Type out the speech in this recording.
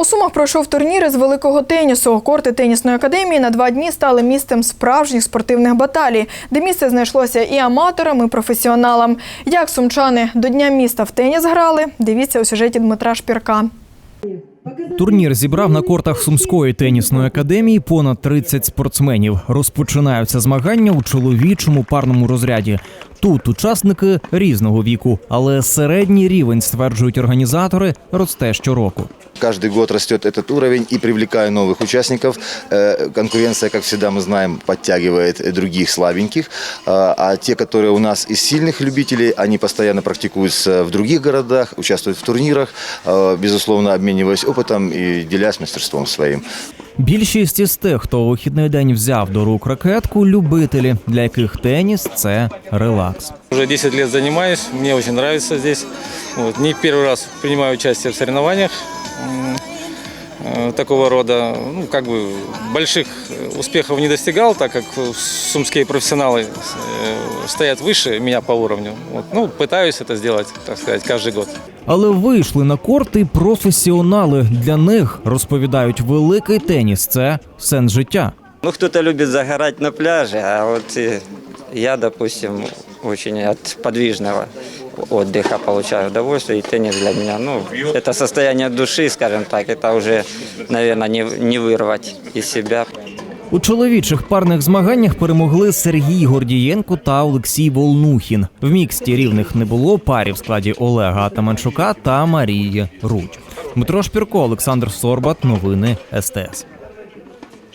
У Сумах пройшов турнір із великого тенісу. Корти тенісної академії на два дні стали місцем справжніх спортивних баталій, де місце знайшлося і аматорам, і професіоналам. Як сумчани до Дня міста в теніс грали, дивіться у сюжеті Дмитра Шпірка. Турнір зібрав на кортах Сумської тенісної академії понад 30 спортсменів. Розпочинаються змагання у чоловічому парному розряді. Тут учасники різного віку, але середній рівень, стверджують організатори, росте щороку. Каждый год растет этот уровень и привлекая новых участников. Э, Конкуренция, как всегда мы знаем, подтягивает других слабеньких. А а те, которые у нас из сильных любителей, они постоянно практикуются в других городах, участвуют в турнирах, э, безусловно, обмениваясь опытом и делясь мастерством своим. Більшість із тих, хто у вихідний день взяв до рук ракетку, любителі, для яких теніс це релакс. Уже 10 років займаюся, мені дуже подобається. Вот, не перший раз приймаю участь в соревнованиях такого рода. Ну, как бы больших э, успехов не достигал, так как сумские профессионалы э, стоят выше меня по уровню. Вот, ну, пытаюсь это сделать, так сказать, каждый год. Але вийшли на корти професіонали. Для них розповідають, великий теніс це сенс життя. Ну, кто-то любит загорать на пляже, а вот э, я, допустим, очень от подвижного отдыха получаю удовольствие. И теннис для меня, ну, это состояние души, скажем так, это уже, наверное, не, не вырвать из себя. У чоловічих парних змаганнях перемогли Сергій Гордієнко та Олексій Волнухін. В міксті рівних не було парі в складі Олега Атаманчука та Марії Рудь. Дмитро Шпірко, Олександр Сорбат. Новини СТС.